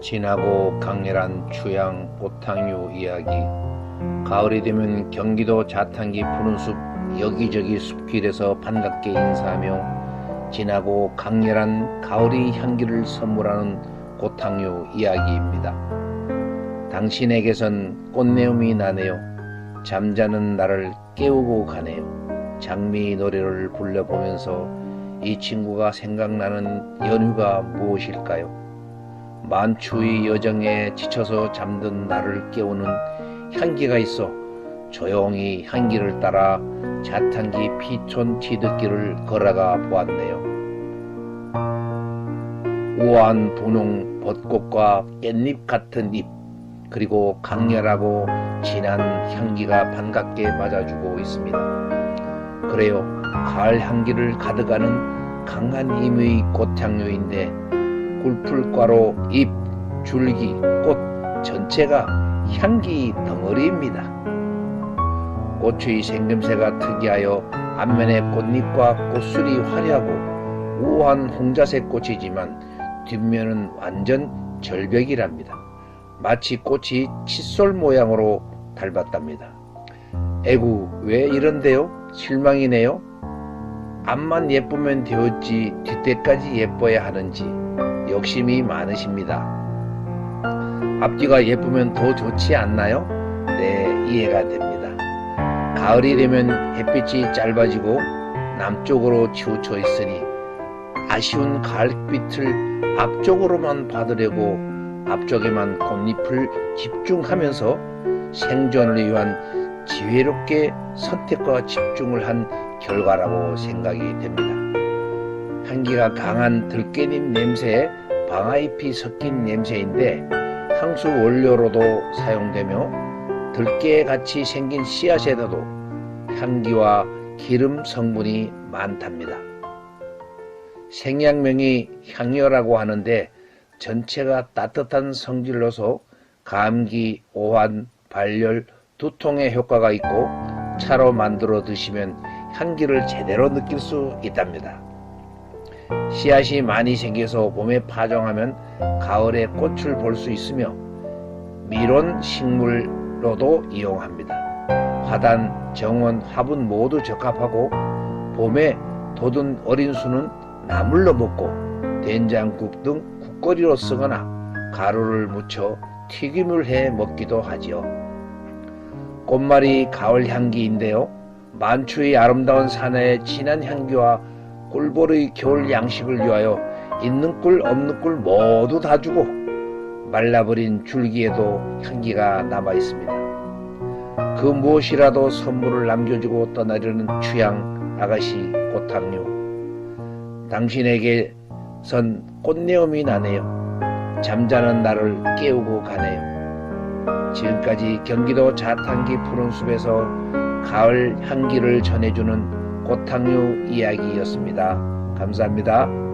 진하고 강렬한 추양 보탕유 이야기 가을이 되면 경기도 자탄기 푸른 숲 여기저기 숲길에서 반갑게 인사하며 진하고 강렬한 가을의 향기를 선물하는 고탕유 이야기입니다. 당신에게선 꽃내음이 나네요. 잠자는 나를 깨우고 가네요. 장미 노래를 불러보면서 이 친구가 생각나는 연휴가 무엇일까요? 만추의 여정에 지쳐서 잠든 나를 깨우는 향기가 있어 조용히 향기를 따라 자탄기 피촌 티듣기를 걸어가 보았네요. 우아한 분홍 벚꽃과 깻잎 같은 잎 그리고 강렬하고 진한 향기가 반갑게 맞아주고 있습니다. 그래요. 가을 향기를 가득하는 강한 힘의 꽃향료인데 꿀풀과로 잎, 줄기, 꽃 전체가 향기 덩어리입니다. 꽃의 생김새가 특이하여 앞면의 꽃잎과 꽃술이 화려하고 우아한 홍자색 꽃이지만 뒷면은 완전 절벽이랍니다. 마치 꽃이 칫솔 모양으로 닮았답니다. 에구 왜 이런데요? 실망이네요. 앞만 예쁘면 되었지 뒷대까지 예뻐야 하는지 욕심이 많으십니다. 앞뒤가 예쁘면 더 좋지 않나요? 네, 이해가 됩니다. 가을이 되면 햇빛이 짧아지고 남쪽으로 치우쳐 있으니 아쉬운 가을빛을 앞쪽으로만 받으려고 앞쪽에만 꽃잎을 집중하면서 생존을 위한 지혜롭게 선택과 집중을 한 결과라고 생각이 됩니다. 향기가 강한 들깨잎 냄새에 방아잎이 섞인 냄새인데 향수 원료로도 사용되며 들깨 같이 생긴 씨앗에도 향기와 기름 성분이 많답니다. 생양명이 향료라고 하는데 전체가 따뜻한 성질로서 감기, 오한, 발열, 두통에 효과가 있고 차로 만들어 드시면 향기를 제대로 느낄 수 있답니다. 씨앗이 많이 생겨서 봄에 파종하면 가을에 꽃을 볼 수 있으며 미론 식물로도 이용합니다. 화단, 정원, 화분 모두 적합하고 봄에 돋은 어린 수는 나물로 먹고 된장국 등 국거리로 쓰거나 가루를 묻혀 튀김을 해 먹기도 하지요. 꽃말이 가을 향기인데요. 만추의 아름다운 산의 진한 향기와 꿀벌의 겨울 양식을 위하여 있는 꿀 없는 꿀 모두 다 주고 말라버린 줄기에도 향기가 남아 있습니다. 그 무엇이라도 선물을 남겨주고 떠나려는 취향 아가씨 꽃탕류 당신에게선 꽃내음이 나네요. 잠자는 나를 깨우고 가네요. 지금까지 경기도 자탄기 푸른 숲에서 가을 향기를 전해주는 꽃탕류 이야기였습니다. 감사합니다.